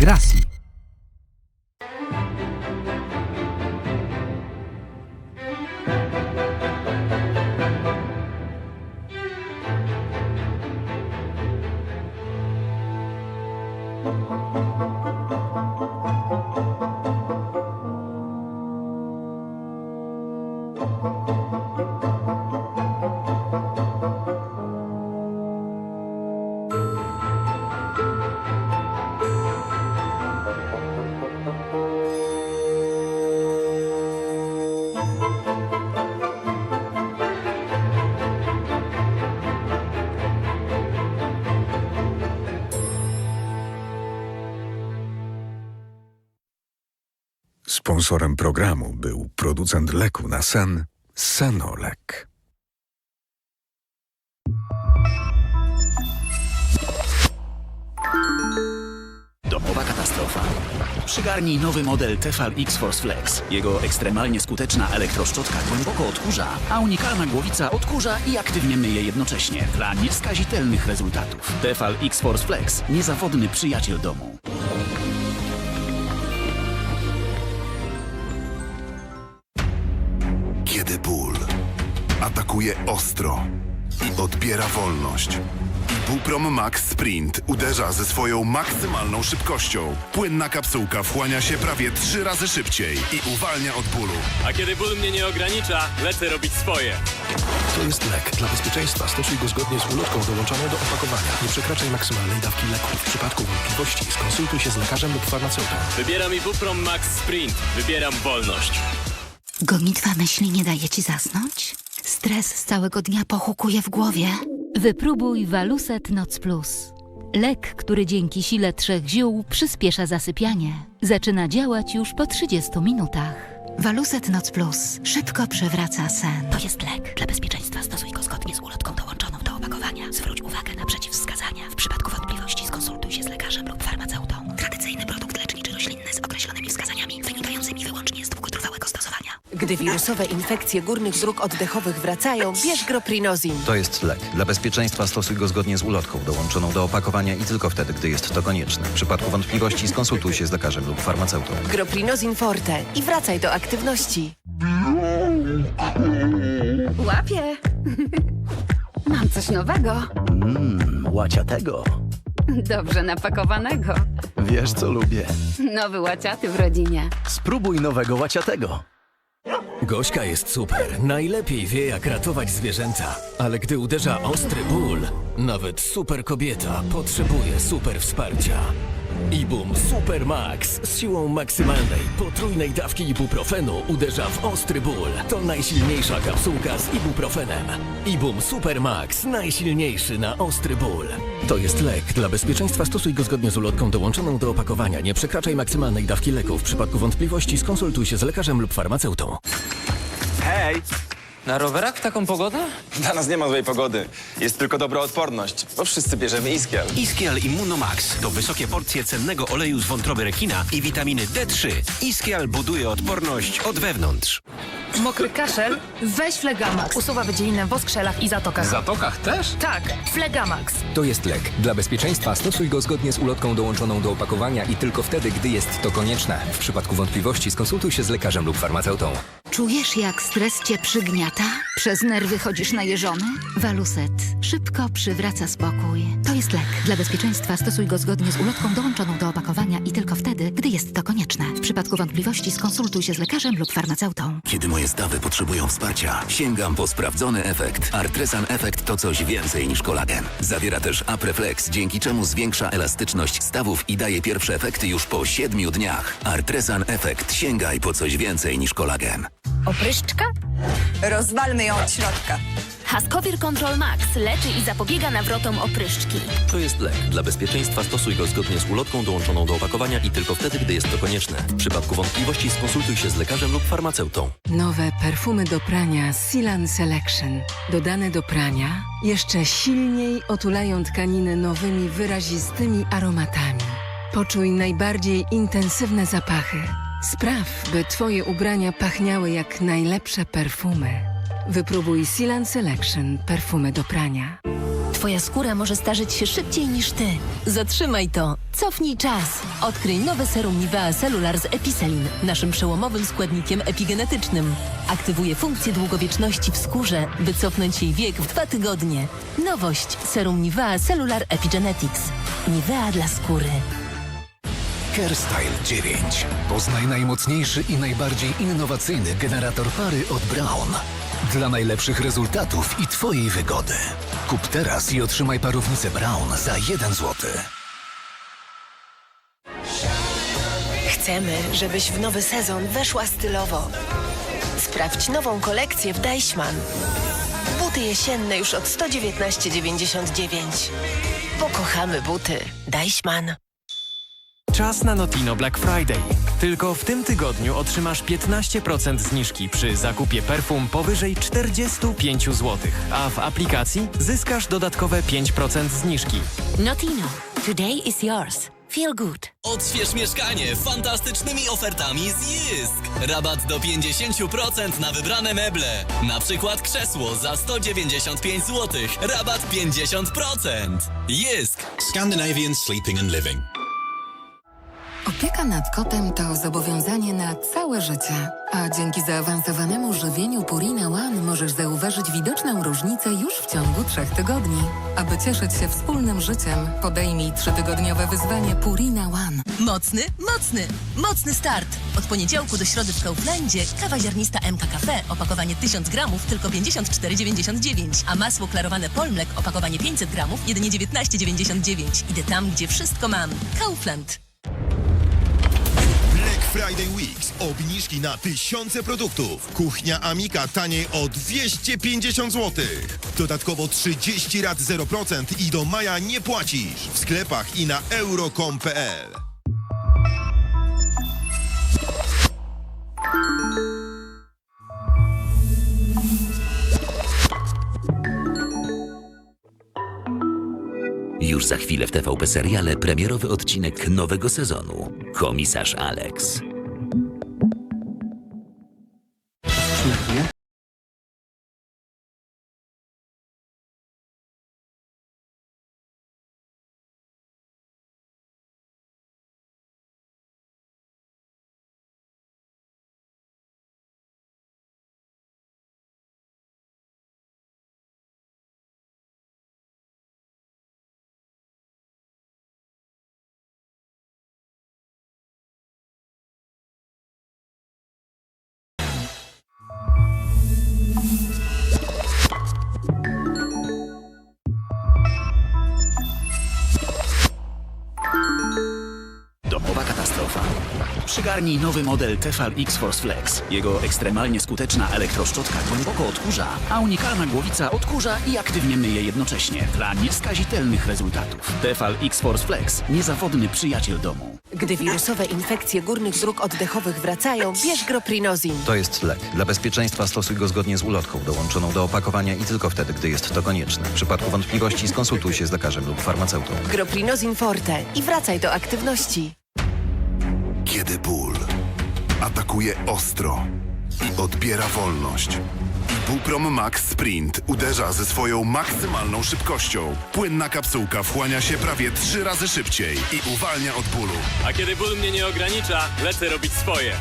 Graci Sponsorem programu był producent leku na sen Senolek. Domowa katastrofa. Przygarnij nowy model Tefal X-Force Flex. Jego ekstremalnie skuteczna elektroszczotka głęboko odkurza, a unikalna głowica odkurza i aktywnie myje jednocześnie dla nieskazitelnych rezultatów. Tefal X-Force Flex. Niezawodny przyjaciel domu. Atakuje ostro i odbiera wolność. Ibuprom Max Sprint uderza ze swoją maksymalną szybkością. Płynna kapsułka wchłania się prawie trzy razy szybciej i uwalnia od bólu. A kiedy ból mnie nie ogranicza, lecę robić swoje. To jest lek. Dla bezpieczeństwa stosuj go zgodnie z ulotką dołączoną do opakowania. Nie przekraczaj maksymalnej dawki leku. W przypadku wątpliwości skonsultuj się z lekarzem lub farmaceutą. Wybieram Ibuprom Max Sprint. Wybieram wolność. Gonitwa myśli nie daje ci zasnąć? Stres z całego dnia pochukuje w głowie. Wypróbuj Waluset Noc Plus. Lek, który dzięki sile trzech ziół przyspiesza zasypianie. Zaczyna działać już po 30 minutach. Waluset Noc Plus szybko przywraca sen. To jest lek. Dla bezpieczeństwa stosuj go zgodnie z ulotką dołączoną do opakowania. Zwróć uwagę na przeciwwskazania. W przypadku wątpliwości skonsultuj się z lekarzem lub farmaceutą. Gdy wirusowe infekcje górnych dróg oddechowych wracają, bierz groprinozin. To jest lek. Dla bezpieczeństwa stosuj go zgodnie z ulotką dołączoną do opakowania i tylko wtedy, gdy jest to konieczne. W przypadku wątpliwości skonsultuj się z lekarzem lub farmaceutą. Groprinozin forte i wracaj do aktywności. Łapie. Mam coś nowego. Mmm, łaciatego. Dobrze napakowanego. Wiesz co lubię. Nowy łaciaty w rodzinie. Spróbuj nowego łaciatego. Gośka jest super. Najlepiej wie, jak ratować zwierzęta. Ale gdy uderza ostry ból, nawet super kobieta potrzebuje super wsparcia. Ibum Super Max z siłą maksymalnej, potrójnej dawki ibuprofenu uderza w ostry ból. To najsilniejsza kapsułka z ibuprofenem. Ibum Super Max, najsilniejszy na ostry ból. To jest lek. Dla bezpieczeństwa stosuj go zgodnie z ulotką dołączoną do opakowania. Nie przekraczaj maksymalnej dawki leku. W przypadku wątpliwości skonsultuj się z lekarzem lub farmaceutą. Hej! Na rowerach w taką pogodę? Dla nas nie ma złej pogody. Jest tylko dobra odporność, bo wszyscy bierzemy Iskial. Iskial Immunomax to wysokie porcje cennego oleju z wątroby rekina i witaminy D3. Iskial buduje odporność od wewnątrz. Mokry kaszel? Weź Flegamax. Usuwa wydzielinę w oskrzelach i zatokach. Zatokach też? Tak, Flegamax. To jest lek. Dla bezpieczeństwa stosuj go zgodnie z ulotką dołączoną do opakowania i tylko wtedy, gdy jest to konieczne. W przypadku wątpliwości skonsultuj się z lekarzem lub farmaceutą. Czujesz, jak stres cię przygniata? Przez nerwy chodzisz najeżony? Waluset szybko przywraca spokój. To jest lek. Dla bezpieczeństwa stosuj go zgodnie z ulotką dołączoną do opakowania i tylko wtedy, gdy jest to konieczne. W przypadku wątpliwości skonsultuj się z lekarzem lub farmaceutą. Kiedy moje stawy potrzebują wsparcia, sięgam po sprawdzony efekt. Artresan Efekt to coś więcej niż kolagen. Zawiera też Apreflex, dzięki czemu zwiększa elastyczność stawów i daje pierwsze efekty już po 7 dniach. Artresan Efekt. Sięgaj po coś więcej niż kolagen. Opryszczka? Rozwalmy ją od środka. Haskowir Control Max leczy i zapobiega nawrotom opryszczki. To jest lek. Dla bezpieczeństwa stosuj go zgodnie z ulotką dołączoną do opakowania i tylko wtedy, gdy jest to konieczne. W przypadku wątpliwości skonsultuj się z lekarzem lub farmaceutą. Nowe perfumy do prania Silan Selection. Dodane do prania jeszcze silniej otulają tkaniny nowymi, wyrazistymi aromatami. Poczuj najbardziej intensywne zapachy. Spraw, by Twoje ubrania pachniały jak najlepsze perfumy. Wypróbuj Silan Selection perfumy do prania. Twoja skóra może starzyć się szybciej niż ty. Zatrzymaj to. Cofnij czas. Odkryj nowe serum Nivea Cellular z Epicelin, naszym przełomowym składnikiem epigenetycznym. Aktywuje funkcję długowieczności w skórze, by cofnąć jej wiek w dwa tygodnie. Nowość. Serum Nivea Cellular Epigenetics. Nivea dla skóry. CareStyle 9. Poznaj najmocniejszy i najbardziej innowacyjny generator pary od Brown. Dla najlepszych rezultatów i Twojej wygody. Kup teraz i otrzymaj parownicę Brown za 1 zł. Chcemy, żebyś w nowy sezon weszła stylowo. Sprawdź nową kolekcję w Deichmann. Buty jesienne już od 119,99. Pokochamy buty. Deichmann. Czas na Notino Black Friday. Tylko w tym tygodniu otrzymasz 15% zniżki przy zakupie perfum powyżej 45 zł, a w aplikacji zyskasz dodatkowe 5% zniżki. Notino. Today is yours. Feel good. Odśwież mieszkanie fantastycznymi ofertami z Jysk. Rabat do 50% na wybrane meble. Na przykład krzesło za 195 zł. Rabat 50%. Jysk. Scandinavian Sleeping and Living. Opieka nad kotem to zobowiązanie na całe życie. A dzięki zaawansowanemu żywieniu Purina One możesz zauważyć widoczną różnicę już w ciągu trzech tygodni. Aby cieszyć się wspólnym życiem, podejmij trzytygodniowe wyzwanie Purina One. Mocny, mocny, mocny start. Od poniedziałku do środy w Kauflandzie kawa ziarnista MK Cafe, opakowanie 1000 gramów, tylko 54,99. A masło klarowane Polmlek, opakowanie 500 gramów, jedynie 19,99. Idę tam, gdzie wszystko mam. Kaufland. Friday Weeks. Obniżki na tysiące produktów. Kuchnia Amika taniej o 250 zł. Dodatkowo 30 rat 0% i do maja nie płacisz. W sklepach i na euro.com.pl. Już za chwilę w TVP seriale premierowy odcinek nowego sezonu. Komisarz Alex. Przygarnij nowy model Tefal X-Force Flex. Jego ekstremalnie skuteczna elektroszczotka głęboko odkurza, a unikalna głowica odkurza i aktywnie myje jednocześnie. Dla nieskazitelnych rezultatów. Tefal X-Force Flex. Niezawodny przyjaciel domu. Gdy wirusowe infekcje górnych dróg oddechowych wracają, bierz Groprinozin. To jest lek. Dla bezpieczeństwa stosuj go zgodnie z ulotką dołączoną do opakowania i tylko wtedy, gdy jest to konieczne. W przypadku wątpliwości skonsultuj się z lekarzem lub farmaceutą. Groprinozin Forte i wracaj do aktywności. Kiedy ból atakuje ostro i odbiera wolność. Ibuprom Max Sprint uderza ze swoją maksymalną szybkością. Płynna kapsułka wchłania się prawie trzy razy szybciej i uwalnia od bólu. A kiedy ból mnie nie ogranicza, lecę robić swoje.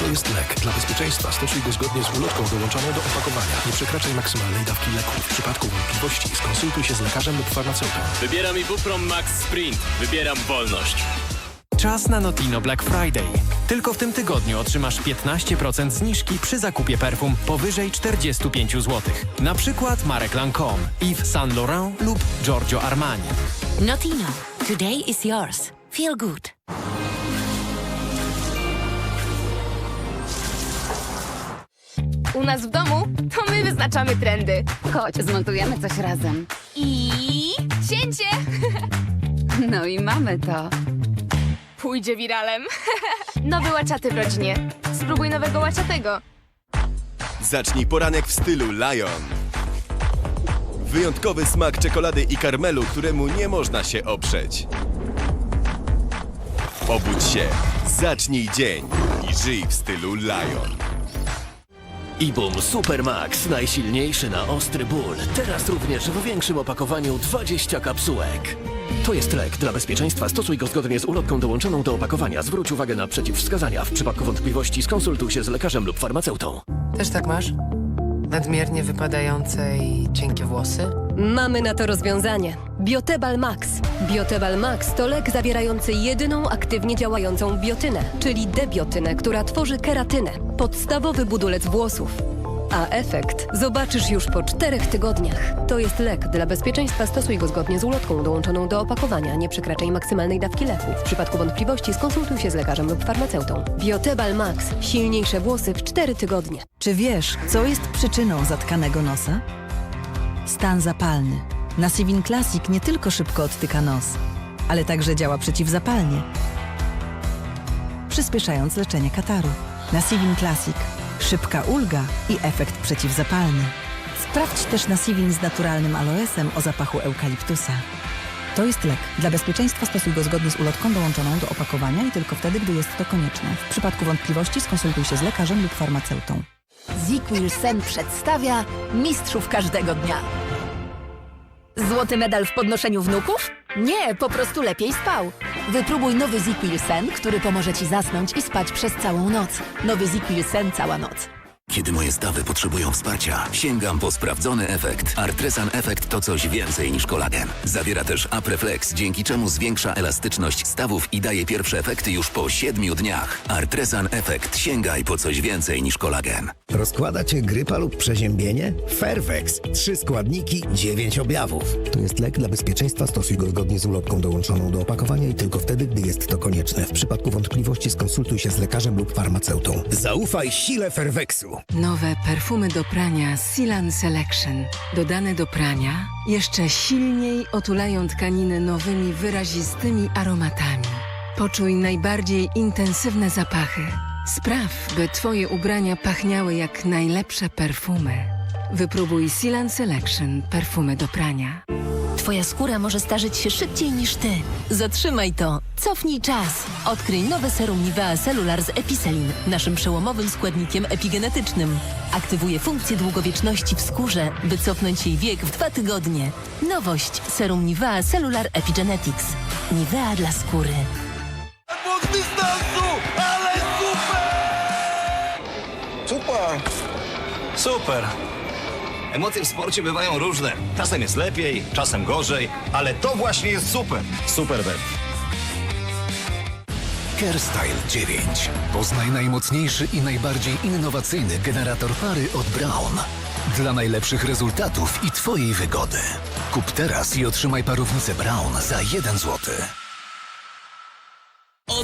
To jest lek. Dla bezpieczeństwa stosuj go zgodnie z ulotką dołączoną do opakowania. Nie przekraczaj maksymalnej dawki leku. W przypadku wątpliwości skonsultuj się z lekarzem lub farmaceutą. Wybieram Ibuprom Max Sprint. Wybieram wolność. Czas na Notino Black Friday. Tylko w tym tygodniu otrzymasz 15% zniżki przy zakupie perfum powyżej 45 zł. Na przykład marek Lancome, Yves Saint Laurent lub Giorgio Armani. Notino. Today is yours. Feel good. U nas w domu to my wyznaczamy trendy. Chodź, zmontujemy coś razem. I cięcie! No i mamy to. Pójdzie wiralem. Nowy łaczaty w rodzinie. Spróbuj nowego łaciatego. Zacznij poranek w stylu Lion. Wyjątkowy smak czekolady i karmelu, któremu nie można się oprzeć. Obudź się, zacznij dzień i żyj w stylu Lion. Ibum Super Max, najsilniejszy na ostry ból. Teraz również w większym opakowaniu 20 kapsułek. To jest lek. Dla bezpieczeństwa stosuj go zgodnie z ulotką dołączoną do opakowania. Zwróć uwagę na przeciwwskazania. W przypadku wątpliwości skonsultuj się z lekarzem lub farmaceutą. Też tak masz? Nadmiernie wypadające i cienkie włosy? Mamy na to rozwiązanie. Biotebal Max. Biotebal Max to lek zawierający jedyną aktywnie działającą biotynę, czyli debiotynę, która tworzy keratynę, podstawowy budulec włosów. A efekt zobaczysz już po czterech tygodniach. To jest lek. Dla bezpieczeństwa stosuj go zgodnie z ulotką dołączoną do opakowania. Nie przekraczaj maksymalnej dawki leku. W przypadku wątpliwości skonsultuj się z lekarzem lub farmaceutą. Biotebal Max. Silniejsze włosy w cztery tygodnie. Czy wiesz, co jest przyczyną zatkanego nosa? Stan zapalny. Nasivin Classic nie tylko szybko odtyka nos, ale także działa przeciwzapalnie, przyspieszając leczenie kataru. Nasivin Classic. Szybka ulga i efekt przeciwzapalny. Sprawdź też Nasivin z naturalnym aloesem o zapachu eukaliptusa. To jest lek. Dla bezpieczeństwa stosuj go zgodnie z ulotką dołączoną do opakowania i tylko wtedy, gdy jest to konieczne. W przypadku wątpliwości skonsultuj się z lekarzem lub farmaceutą. Ziquil Sen przedstawia Mistrzów każdego dnia. Złoty medal w podnoszeniu wnuków? Nie, po prostu lepiej spał. Wypróbuj nowy Ziquil Sen, który pomoże Ci zasnąć i spać przez całą noc. Nowy Ziquil Sen cała noc. Kiedy moje stawy potrzebują wsparcia, sięgam po sprawdzony efekt. Artresan Efekt to coś więcej niż kolagen. Zawiera też Apreflex, dzięki czemu zwiększa elastyczność stawów i daje pierwsze efekty już po 7 dniach. Artresan Efekt. Sięgaj po coś więcej niż kolagen. Rozkłada cię grypa lub przeziębienie? Fairvex. Trzy składniki, dziewięć objawów. To jest lek dla bezpieczeństwa. Stosuj go zgodnie z ulotką dołączoną do opakowania i tylko wtedy, gdy jest to konieczne. W przypadku wątpliwości skonsultuj się z lekarzem lub farmaceutą. Zaufaj sile Fairvexu. Nowe perfumy do prania Silan Selection. Dodane do prania jeszcze silniej otulają tkaniny nowymi, wyrazistymi aromatami. Poczuj najbardziej intensywne zapachy. Spraw, by Twoje ubrania pachniały jak najlepsze perfumy. Wypróbuj Silan Selection perfumy do prania. Twoja skóra może starzyć się szybciej niż ty. Zatrzymaj to. Cofnij czas. Odkryj nowe serum Nivea Cellular z Epicelin, naszym przełomowym składnikiem epigenetycznym. Aktywuje funkcję długowieczności w skórze, by cofnąć jej wiek w dwa tygodnie. Nowość. Serum Nivea Cellular Epigenetics. Nivea dla skóry. Bóg dystansu, ale Super! Super! Emocje w sporcie bywają różne. Czasem jest lepiej, czasem gorzej, ale to właśnie jest super. Super bet. CareStyle 9. Poznaj najmocniejszy i najbardziej innowacyjny generator pary od Brown. Dla najlepszych rezultatów i Twojej wygody. Kup teraz i otrzymaj parownicę Brown za 1 zł.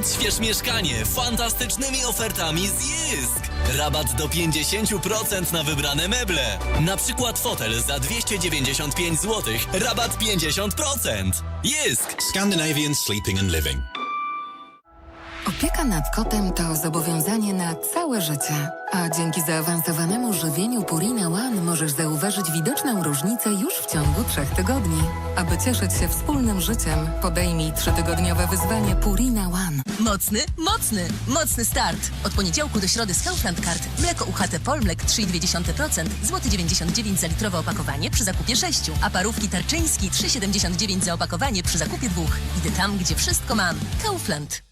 Odśwież mieszkanie fantastycznymi ofertami z Jysk. Rabat do 50% na wybrane meble. Na przykład fotel za 295 zł. Rabat 50%. Jysk. Scandinavian Sleeping and Living. Opieka nad kotem to zobowiązanie na całe życie. A dzięki zaawansowanemu żywieniu Purina One możesz zauważyć widoczną różnicę już w ciągu trzech tygodni. Aby cieszyć się wspólnym życiem, podejmij trzytygodniowe wyzwanie Purina One. Mocny, mocny, mocny start. Od poniedziałku do środy z Kaufland Card. Mleko UHT Polmlek 3,2%, złoty 99 za litrowe opakowanie przy zakupie 6, a parówki Tarczyński 3,79 za opakowanie przy zakupie dwóch. Idę tam, gdzie wszystko mam. Kaufland.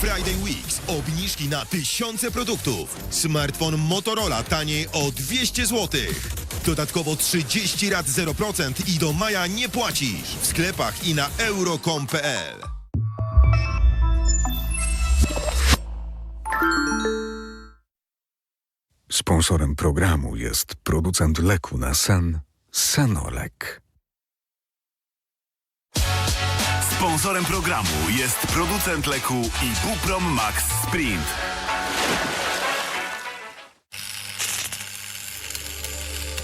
Friday Weeks. Obniżki na tysiące produktów. Smartfon Motorola taniej o 200 zł. Dodatkowo 30 rat 0% i do maja nie płacisz. W sklepach i na euro.com.pl. Sponsorem programu jest producent leku na sen Senolek. Sponsorem programu jest producent leku Ibuprom Max Sprint.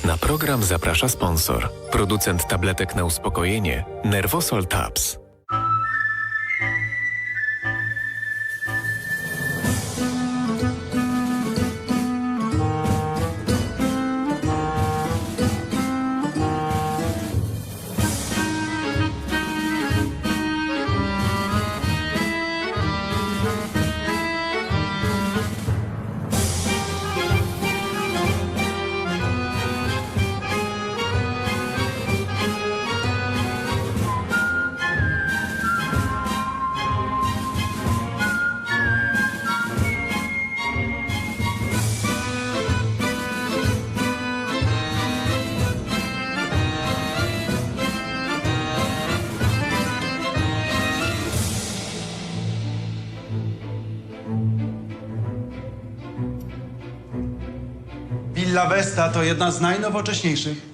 Na program zaprasza sponsor. Producent tabletek na uspokojenie Nervosol Tabs. Villa Vesta to jedna z najnowocześniejszych